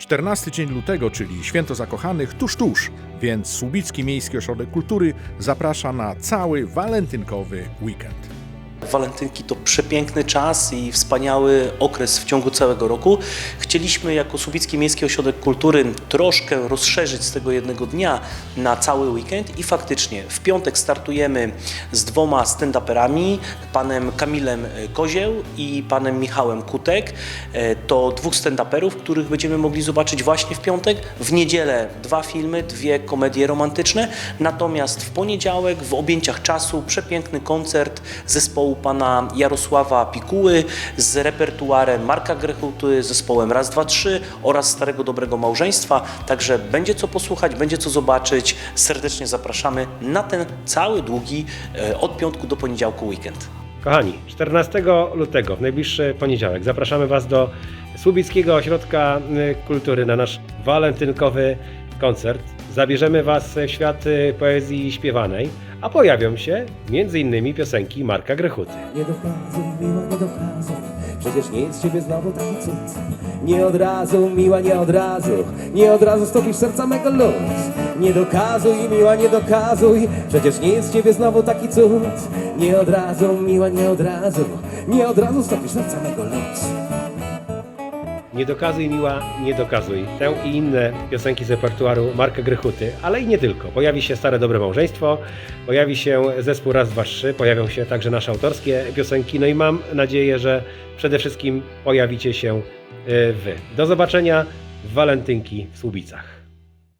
14 dzień lutego, czyli Święto Zakochanych, tuż tuż, więc Słubicki Miejski Ośrodek Kultury zaprasza na cały walentynkowy weekend. Walentynki to przepiękny czas i wspaniały okres w ciągu całego roku. Chcieliśmy jako Słubicki Miejski Ośrodek Kultury troszkę rozszerzyć z tego jednego dnia na cały weekend i faktycznie w piątek startujemy z dwoma stand-uperami, panem Kamilem Kozieł i panem Michałem Kutek. E, To dwóch stand-uperów, których będziemy mogli zobaczyć właśnie w piątek. W niedzielę dwa filmy, dwie komedie romantyczne, natomiast w poniedziałek w objęciach czasu przepiękny koncert zespołu pana Jarosława Pikuły z repertuarem Marka Grechuty, zespołem Raz, Dwa, Trzy oraz Starego Dobrego Małżeństwa. Także będzie co posłuchać, będzie co zobaczyć. Serdecznie zapraszamy na ten cały długi e, od piątku do poniedziałku weekend. Kochani, 14 lutego, w najbliższy poniedziałek, zapraszamy Was do Słubickiego Ośrodka y, Kultury na nasz walentynkowy koncert. Zabierzemy Was w świat y, poezji śpiewanej, a pojawią się m.in. piosenki Marka Grechuty. Nie dokazuj, miła, nie dokazuj Przecież nie jest ciebie znowu taki cud Nie od razu, miła, nie od razu. Nie od razu stopisz serca mego luz. Nie dokazuj, miła, nie dokazuj. Przecież nie jest ciebie znowu taki cud. Nie od razu, miła, nie od razu. Nie od razu stopisz serca mego luz Nie dokazuj miła, nie dokazuj. Tę i inne piosenki z repertuaru Marka Grechuty, ale i nie tylko. Pojawi się Stare Dobre Małżeństwo, pojawi się zespół Raz, Dwa, Trzy, pojawią się także nasze autorskie piosenki, no i mam nadzieję, że przede wszystkim pojawicie się y, Wy. Do zobaczenia w Walentynki w Słubicach.